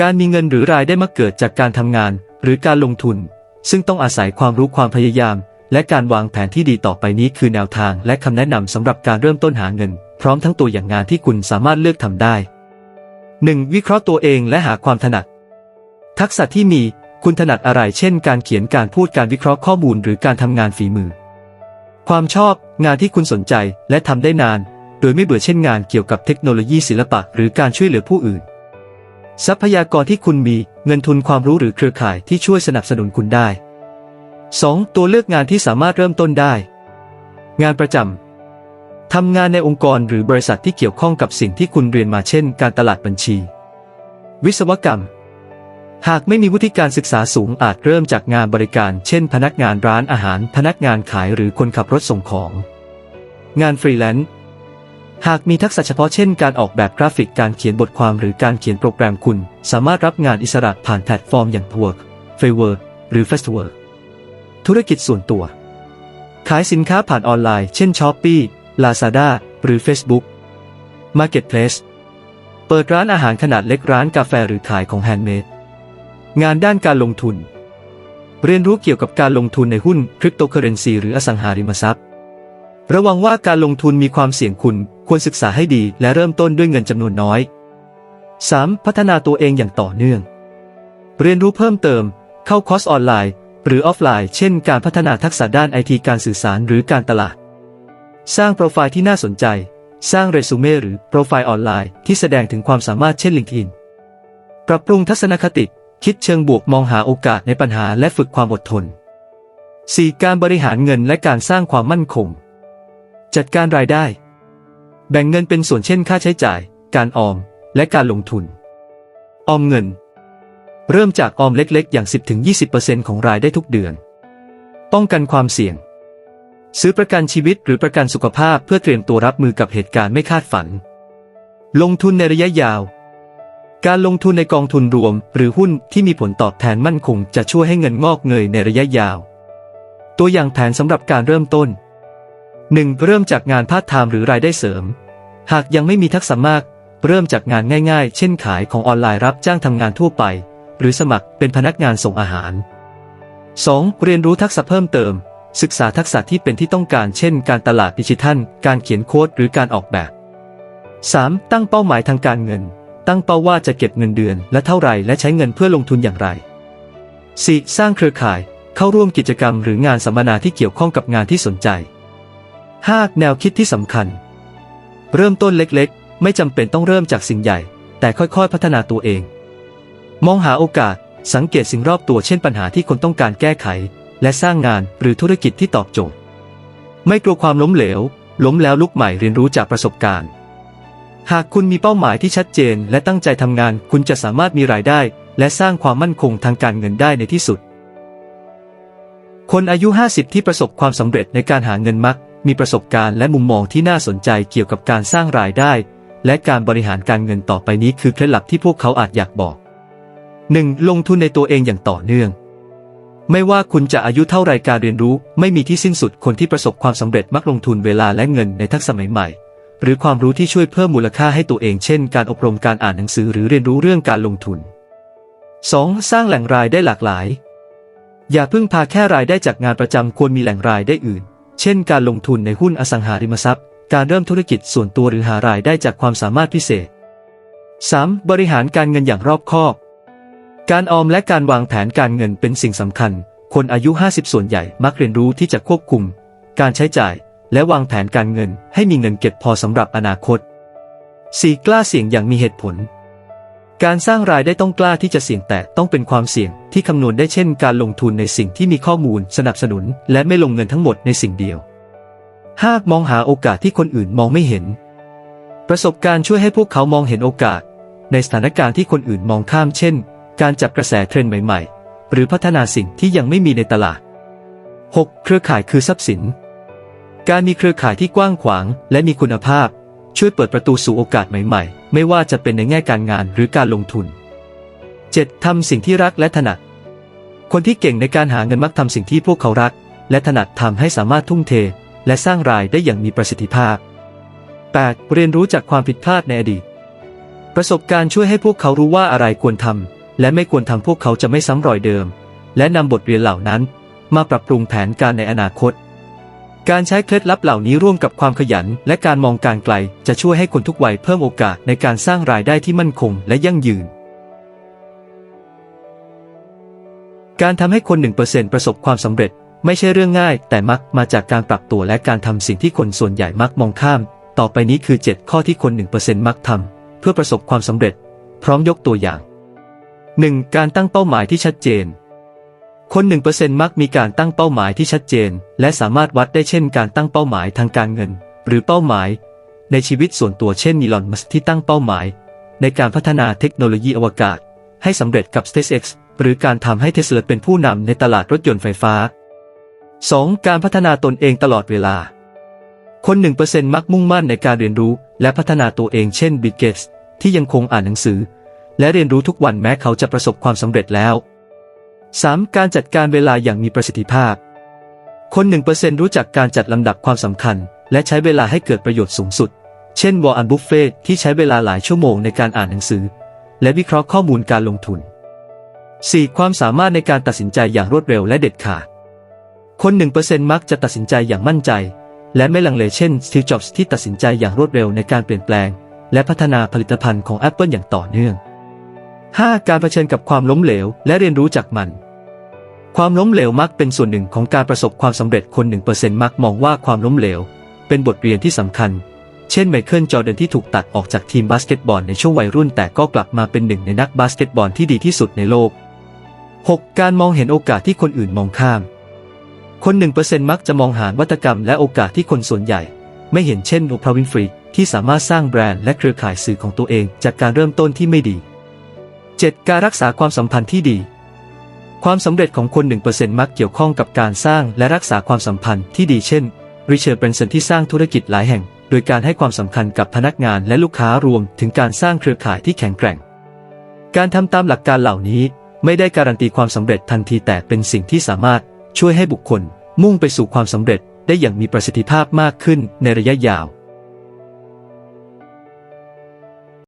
การมีเงินหรือรายได้มักเกิดจากการทำงาน หรือการลงทุน ซึ่งต้องอาศัยความรู้ความพยายาม และการวางแผนที่ดีต่อไปนี้คือแนวทาง และคำแนะนำสำหรับการเริ่มต้นหาเงิน พร้อมทั้งตัวอย่างงานที่คุณสามารถเลือกทำได้ 1. วิเคราะห์ตัวเองและหาความถนัด ทักษะที่มีคุณถนัดอะไรเช่น การเขียนการพูดการวิเคราะห์ข้อมูล หรือการทำงานฝีมือ ความชอบงานที่คุณสนใจและทำได้นาน โดยไม่เบื่อเช่นงานเกี่ยวกับเทคโนโลยีศิลปะ หรือการช่วยเหลือผู้อื่น ทรัพยากรที่คุณมีเงินทุนความรู้หรือเครือข่ายที่ช่วยสนับสนุนคุณได้ 2. ตัวเลือกงานที่สามารถเริ่มต้นได้ งานประจำทำงานในองค์กรหรือบริษัทที่เกี่ยวข้องกับสิ่งที่คุณเรียนมาเช่น การตลาดบัญชี วิศวกรรม หากไม่มีวุฒิการศึกษาสูงอาจเริ่มจากงานบริการ เช่น พนักงานร้านอาหาร พนักงานขายหรือคนขับรถส่งของ งานฟรีแลนซ์ หากมีทักษะเฉพาะเช่นการออกแบบกราฟิกการเขียนบทความหรือการเขียนโปรแกรมคุณ สามารถรับงานอิสระผ่านแพลตฟอร์มอย่าง Upwork, Fiverr หรือ Fastwork ธุรกิจส่วนตัว ขายสินค้าผ่านออนไลน์เช่น Shopee, Lazada หรือ Facebook Marketplace เปิดร้านอาหารขนาดเล็กร้านกาแฟหรือขายของแฮนด์เมดงานด้านการลงทุน เรียนรู้เกี่ยวกับการลงทุนในหุ้นคริปโตเคอเรนซีหรืออสังหาริมทรัพย์ ระวังว่าการลงทุนมีความเสี่ยงคุณ ควรศึกษาให้ดีและเริ่มต้นด้วยเงินจำนวนน้อย 3. พัฒนาตัวเองอย่างต่อเนื่อง เรียนรู้เพิ่มเติม เข้าคอร์สออนไลน์ หรือออฟไลน์ เช่น การพัฒนาทักษะด้านไอทีการสื่อสารหรือการตลาด สร้างโปรไฟล์ที่น่าสนใจ สร้างเรซูเม่หรือโปรไฟล์ออนไลน์ที่แสดงถึงความสามารถเช่น LinkedIn ปรับปรุงทัศนคติ คิดเชิงบวกมองหาโอกาสในปัญหาและฝึกความอดทน 4. การบริหารเงินและการสร้างความมั่นคง จัดการรายได้ แบ่งเงินเป็นส่วนเช่นค่าใช้จ่าย การออม และการลงทุน ออมเงิน เริ่มจากออมเล็กๆ อย่าง 10-20%ของรายได้ทุกเดือน ป้องกันความเสี่ยง ซื้อประกันชีวิตหรือประกันสุขภาพเพื่อเตรียมตัวรับมือกับเหตุการณ์ไม่คาดฝัน ลงทุนในระยะยาว การลงทุนในกองทุนรวม หรือหุ้นที่มีผลตอบแทนมั่นคง จะช่วยให้เงินงอกเงยในระยะยาว ตัวอย่างแผนสำหรับการเริ่มต้น 1. เริ่มจากงานพาร์ทไทม์หรือรายได้เสริม หากยังไม่มีทักษะมาก เริ่มจากงานง่ายๆ เช่นขายของออนไลน์รับจ้างทำงานทั่วไป หรือสมัครเป็นพนักงานส่งอาหาร 2. เรียนรู้ทักษะเพิ่มเติม ศึกษาทักษะที่เป็นที่ต้องการ เช่น การตลาดดิจิทัล การเขียนโค้ดหรือการออกแบบ 3. ตั้งเป้าหมายทางการเงิน ตั้งเป้าว่าจะเก็บเงินเดือน และเท่าไรและใช้เงินเพื่อลงทุนอย่างไร 4. สร้างเครือข่าย เข้าร่วมกิจกรรมหรืองานสัมมนาที่เกี่ยวข้องกับงานที่สนใจ 5. แนวคิดที่สำคัญ เริ่มต้นเล็กๆ ไม่จำเป็นต้องเริ่มจากสิ่งใหญ่ แต่ค่อยๆ พัฒนาตัวเอง มองหาโอกาส สังเกตสิ่งรอบตัวเช่นปัญหาที่คนต้องการแก้ไข และสร้างงานหรือธุรกิจที่ตอบโจทย์ ไม่กลัวความล้มเหลว ล้มแล้วลุกใหม่เรียนรู้จากประสบการณ์ หากคุณมีเป้าหมายที่ชัดเจน และตั้งใจทำงาน คุณจะสามารถมีรายได้ และสร้างความมั่นคงทางการเงินได้ในที่สุด คนอายุ 50 ที่ประสบความสำเร็จในการหาเงินมัก มีประสบการณ์และมุมมองที่น่าสนใจเกี่ยวกับการสร้างรายได้ และการบริหารการเงินต่อไปนี้คือเคล็ดลับที่พวกเขาอาจอยากบอก 1. ลงทุนในตัวเองอย่างต่อเนื่อง ไม่ว่าคุณจะอายุเท่าไรการเรียนรู้ไม่มีที่สิ้นสุดคนที่ประสบความสำเร็จมักลงทุนเวลาและเงินในทักษะใหม่ๆ หรือความรู้ที่ช่วยเพิ่มมูลค่าให้ตัวเองเช่น การอบรมการอ่านหนังสือหรือเรียนรู้เรื่องการลงทุน 2. สร้างแหล่งรายได้หลากหลาย อย่าพึ่งพาแค่รายได้จากงานประจำควรมีแหล่งรายได้อื่น เช่นการลงทุนในหุ้นอสังหาริมทรัพย์ การเริ่มธุรกิจส่วนตัวหรือหารายได้จากความสามารถพิเศษ 3. บริหารการเงินอย่างรอบคอบ การออมและการวางแผนการเงินเป็นสิ่งสำคัญ คนอายุ 50 ส่วนใหญ่มักเรียนรู้ที่จะควบคุม การใช้จ่าย และวางแผนการเงินให้มีเงินเก็บพอสำหรับอนาคต 4. กล้าเสี่ยงอย่างมีเหตุผล การสร้างรายได้ต้องกล้าที่จะเสี่ยงแต่ต้องเป็นความเสี่ยงที่คำนวณได้เช่นการลงทุนในสิ่งที่มีข้อมูลสนับสนุน และไม่ลงเงินทั้งหมดในสิ่งเดียว 5. มองหาโอกาสที่คนอื่นมองไม่เห็น ประสบการณ์ช่วยให้พวกเขามองเห็นโอกาส ในสถานการณ์ที่คนอื่นมองข้ามเช่น การจับกระแสเทรนด์ใหม่ ๆ หรือพัฒนาสิ่งที่ยังไม่มีในตลาด 6. เครือข่ายคือทรัพย์สิน การมีเครือข่ายที่กว้างขวาง และมีคุณภาพ ช่วยเปิดประตูสู่โอกาสใหม่ๆ ไม่ว่าจะเป็นในแง่การงานหรือการลงทุน 7. ทำสิ่งที่รักและถนัด คนที่เก่งในการหาเงินมักทำสิ่งที่พวกเขารัก และถนัดทำให้สามารถทุ่มเท และสร้างรายได้อย่างมีประสิทธิภาพ 8. เรียนรู้จากความผิดพลาดในอดีต ประสบการณ์ช่วยให้พวกเขารู้ว่าอะไรควรทำและไม่ควรทำพวกเขาจะไม่ซ้ำรอยเดิม และนำบทเรียนเหล่านั้น มาปรับปรุงแผนการในอนาคต การใช้เคล็ดลับเหล่านี้ร่วมกับความขยัน และการมองการไกล จะช่วยให้คนทุกวัยเพิ่มโอกาสในการสร้างรายได้ที่มั่นคงและยั่งยืน การทำให้คน 1%ประสบความสำเร็จ ไม่ใช่เรื่องง่าย แต่มักมาจากการปรับตัวและการทำสิ่งที่คนส่วนใหญ่มักมองข้าม ต่อไปนี้คือ 7 ข้อที่คน 1%มักทำเพื่อประสบความสำเร็จ พร้อมยกตัวอย่าง 1. การตั้งเป้าหมายที่ชัดเจน คน1%มักมีการตั้งเป้าหมายที่ชัดเจน และสามารถวัดได้เช่นการตั้งเป้าหมายทางการเงิน หรือเป้าหมาย ในชีวิตส่วนตัวเช่นนีลอนมัสที่ตั้งเป้าหมาย ในการพัฒนาเทคโนโลยีอวกาศ ให้สำเร็จกับ SpaceX หรือการทำให้เทสลาเป็นผู้นำในตลาดรถยนต์ไฟฟ้า 2. การพัฒนาตนเองตลอดเวลา คน1%มักมุ่งมั่นในการเรียนรู้ และพัฒนาตัวเองเช่นบิลเกตส์ที่ยังคงอ่านหนังสือ และเรียนรู้ทุกวันแม้เขาจะประสบความสำเร็จแล้ว 3. การจัดการเวลาอย่างมีประสิทธิภาพ คน 1%รู้จักการจัดลำดับความสำคัญ และใช้เวลาให้เกิดประโยชน์สูงสุด เช่นวอร์อันบุฟเฟตที่ใช้เวลาหลายชั่วโมงในการอ่านหนังสือ และวิเคราะห์ข้อมูลการลงทุน 4. ความสามารถในการตัดสินใจอย่างรวดเร็วและเด็ดขาด คน 1%มักจะตัดสินใจอย่างมั่นใจ และไม่ลังเลเช่นสตีฟ จ็อบส์ที่ตัดสินใจอย่างรวดเร็วในการเปลี่ยนแปลง และพัฒนาผลิตภัณฑ์ของ Apple อย่างต่อเนื่อง 5. การเผชิญกับความล้มเหลว และเรียนรู้จากมัน ความล้มเหลวมักเป็นส่วนหนึ่งของการประสบความสำเร็จคน1%มักมองว่าความล้มเหลว เป็นบทเรียนที่สำคัญ เช่นไมเคิลจอร์แดนที่ถูกตัดออกจากทีมบาสเกตบอลในช่วงวัยรุ่น แต่ก็กลับมาเป็นหนึ่งในนักบาสเกตบอลที่ดีที่สุดในโลก 6. การมองเห็นโอกาสที่คนอื่นมองข้าม คน1%มักจะมองหาวัตกรรมและโอกาสที่คนส่วนใหญ่ ไม่เห็นเช่นโอปราวินฟรีที่สามารถสร้างแบรนด์และเครือข่ายสื่อของตัวเอง จากการเริ่มต้นที่ไม่ดี 7. การรักษาความสัมพันธ์ที่ดี ความสำเร็จของคน 1%มักเกี่ยวข้องกับการสร้างและรักษาความสัมพันธ์ที่ดีเช่น ริเชอร์เบรนสันที่สร้างธุรกิจหลายแห่ง โดยการให้ความสำคัญกับพนักงานและลูกค้ารวมถึงการสร้างเครือข่ายที่แข็งแกร่ง การทำตามหลักการเหล่านี้ ไม่ได้การันตีความสำเร็จทันทีแต่เป็นสิ่งที่สามารถช่วยให้บุคคล มุ่งไปสู่ความสำเร็จได้อย่างมีประสิทธิภาพมากขึ้นในระยะยาว